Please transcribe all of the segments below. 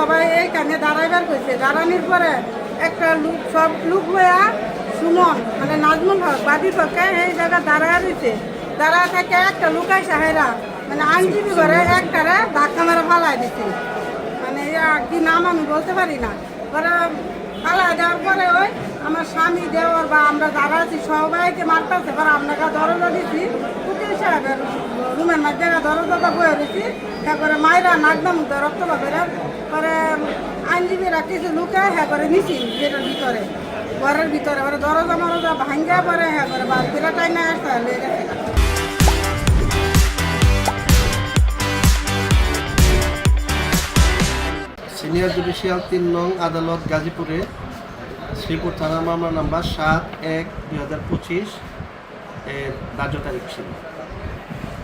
সবাই এইখানে দাঁড়াইবার কইছে। দাঁড়ানোর পরে একটা লোক, সব লোক হইয়া সুমন মানে নাজমুল হক বাদী পক্ষে এই জায়গা দাঁড়ায় রয়েছে দাঁড়ায় থেকে একটা লুকাই সাহেরা মানে আইনজীবী করে একটারে ধাক্কা মেরে ফালাই দিচ্ছে মানে কি নাম আমি বলতে পারি না। পরে ফালাই দেওয়ার পরে ওই আমার স্বামী দেওয়ার বা আমরা যারা আছি, সবাইকে মারতেছে। পরে আপনাকে দরজা সাহেবের রুমের মধ্যে দরজাটা বয়ে দিচ্ছি তারপরে মায়েরা নাকদম রক্ত পাবে পরে আইনজীবীরা কিছু লুকে হ্যাঁ করে নিছি যেটার ভিতরে, ঘরের ভিতরে। এবারে দরজা মরজা ভাঙ্গা পরে হ্যাঁ করে বাস আসতে সিনিয়র জুডিশিয়াল তিন নং আদালত গাজীপুরে শ্রীপুর থানা মামলা নাম্বার সাত এক দুই হাজার পঁচিশ এর ধার্য তারিখ ছিল।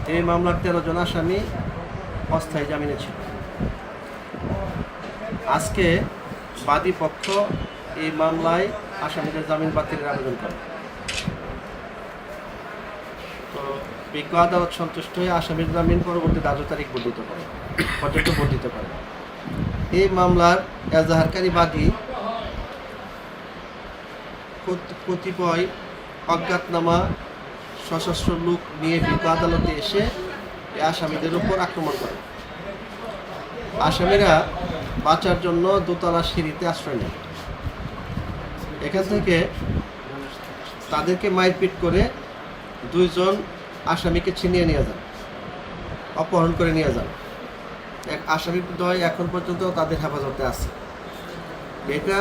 এই মামলার তেরো জন আসামি অস্থায়ী জামিনে ছিল। আজকে বাদী পক্ষ এই মামলায় আসামিদের জামিন বাতিলের আবেদন করে। তো বিজ্ঞ আদালত সন্তুষ্ট হয়ে আসামির জামিন পরবর্তী ধার্য তারিখ বর্ধিত করে পর্যন্ত বর্ধিত করে। এই মামলার এজাহারকারী বাদী কত- কতিপয় অজ্ঞাতনামা সশস্ত্র লোক নিয়ে বিজ্ঞ আদালতে এসে আসামিদের উপর আক্রমণ করে। আসামিরা বাঁচার জন্য দোতলা সিঁড়িতে আশ্রয় নেয়। এখান থেকে তাদেরকে মারপিট করে দুইজন আসামিকে ছিনিয়ে নিয়ে যান, অপহরণ করে নিয়ে যান। এক আসামি দ্বয় এখন পর্যন্ত তাদের হেফাজতে আছে। এটা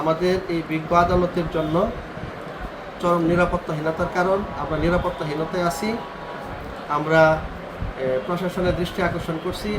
আমাদের এই বিজ্ঞ আদালতের জন্য চরম নিরাপত্তাহীনতার কারণ। আমরা নিরাপত্তাহীনতায় আছি। আমরা প্রশাসনের দৃষ্টি আকর্ষণ করছি।